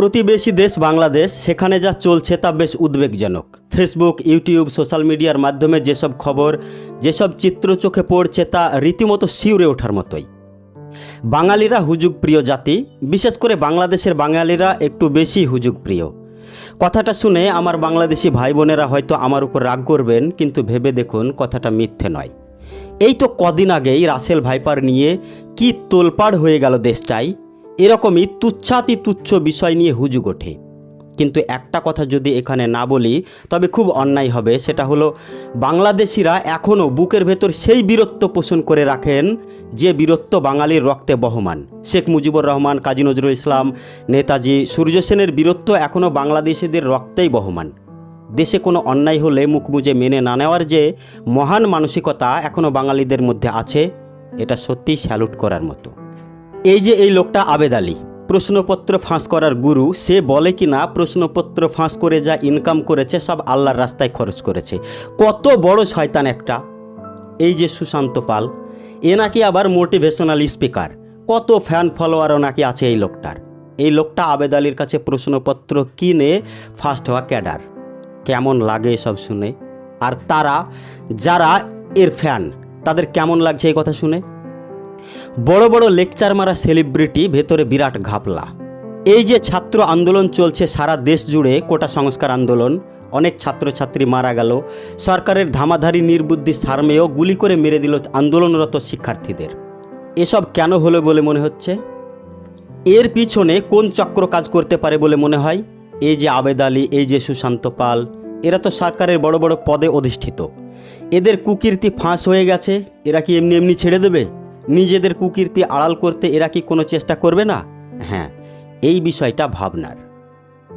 প্রতিবেশী দেশ বাংলাদেশ, সেখানে যা চলছে তা বেশ উদ্বেগজনক। ফেসবুক ইউটিউব সোশ্যাল মিডিয়ার মাধ্যমে যেসব খবর, যেসব চিত্র চোখে পড়ছে তা রীতিমতো শিউরে ওঠার মতোই। বাঙালিরা হুজুগ প্রিয় জাতি, বিশেষ করে বাংলাদেশের বাঙালিরা একটু বেশি হুজুগ প্রিয় কথাটা শুনে আমার বাংলাদেশি ভাই বোনেরা হয়তো আমার উপর রাগ করবেন, কিন্তু ভেবে দেখুন কথাটা মিথ্যে নয়। এই তো কদিন আগেই রাসেল ভাইপার নিয়ে কি তোলপাড় হয়ে গেল দেশটাই। এরকমই তুচ্ছাতি তুচ্ছ বিষয় নিয়ে হুজুগ ওঠে। কিন্তু একটা কথা যদি এখানে না বলি, তবে খুব অন্যায় হবে, সেটা হলো বাংলাদেশিরা এখনও বুকের ভেতর সেই বীরত্ব পোষণ করে রাখেন যে বীরত্ব বাঙালির রক্তে বহমান। শেখ মুজিবুর রহমান, কাজী নজরুল ইসলাম, নেতাজি, সূর্য সেনের বীরত্ব এখনও বাংলাদেশিদের রক্তেই বহমান। দেশে কোনো অন্যায় হলে মুখ বুজে মেনে না নেওয়ার যে মহান মানসিকতা এখনও বাঙালিদের মধ্যে আছে, এটা সত্যিই স্যালুট করার মতো। এই যে এই লোকটা আবেদ আলী, প্রশ্নপত্র ফাঁস করার গুরু, সে বলে কি না প্রশ্নপত্র ফাঁস করে যা ইনকাম করেছে সব আল্লাহর রাস্তায় খরচ করেছে। কত বড় শয়তান একটা। এই যে সুশান্ত পাল, এ নাকি আবার মোটিভেশনাল স্পিকার কত ফ্যান ফলোয়ারও নাকি আছে এই লোকটার। এই লোকটা আবেদ আলীর কাছে প্রশ্নপত্র কিনে ফার্স্ট হওয়া ক্যাডার। কেমন লাগে এসব শুনে? আর তারা, যারা এর ফ্যান তাদের কেমন লাগছে এই কথা শুনে? বড় বড় লেকচার মারা সেলিব্রিটি ভেতরে বিরাট ঘাপলা। এই যে ছাত্র আন্দোলন চলছে সারা দেশ জুড়ে, কোটা সংস্কার আন্দোলন, অনেক ছাত্রছাত্রী মারা গেল, সরকারের ধামাধারী নির্বুদ্ধি সারমেয় গুলি করে মেরে দিল আন্দোলনরত শিক্ষার্থীদের। এসব কেন হলো বলে মনে হচ্ছে? এর পিছনে কোন চক্র কাজ করতে পারে বলে মনে হয়? এই যে আবেদ আলী, এই যে সুশান্ত পাল, এরা তো সরকারের বড় বড় পদে অধিষ্ঠিত। এদের কুকীর্তি ফাঁস হয়ে গেছে, এরা কি এমনি এমনি ছেড়ে দেবে? নিজেদের কুকীর্তি আড়াল করতে এরা কি কোনো চেষ্টা করবে না? হ্যাঁ এই বিষয়টা ভাবনার।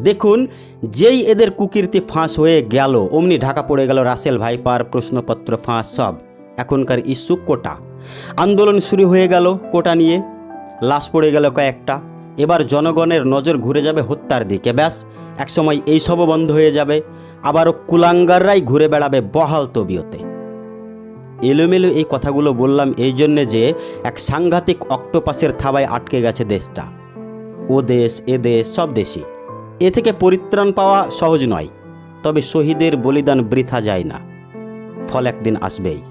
দেখুন, যেই এদের কুকীর্তি ফাঁস হয়ে গেল, অমনি ঢাকা পড়ে গেল রাসেল ভাইপার, প্রশ্নপত্র ফাঁস, সব। এখনকার ইস্যু কোটা। আন্দোলন শুরু হয়ে গেল কোটা নিয়ে। লাশ পড়ে গেল কয়েকটা। এবার জনগণের নজর ঘুরে যাবে হত্যার দিকে, ব্যাস। একসময় এইসবও বন্ধ হয়ে যাবে। আবারও কুলাঙ্গাররাই ঘুরে বেড়াবে বহাল তবিয়তে। এলোমেলো এই কথাগুলো বললাম এই জন্যে যে এক সাংঘাতিক অক্টোপাসের থাবায় আটকে গেছে দেশটা। ও দেশ, এ দেশ, সব দেশই। এ থেকে পরিত্রাণ পাওয়া সহজ নয়, তবে শহীদের বলিদান বৃথা যায় না। ফল একদিন আসবেই।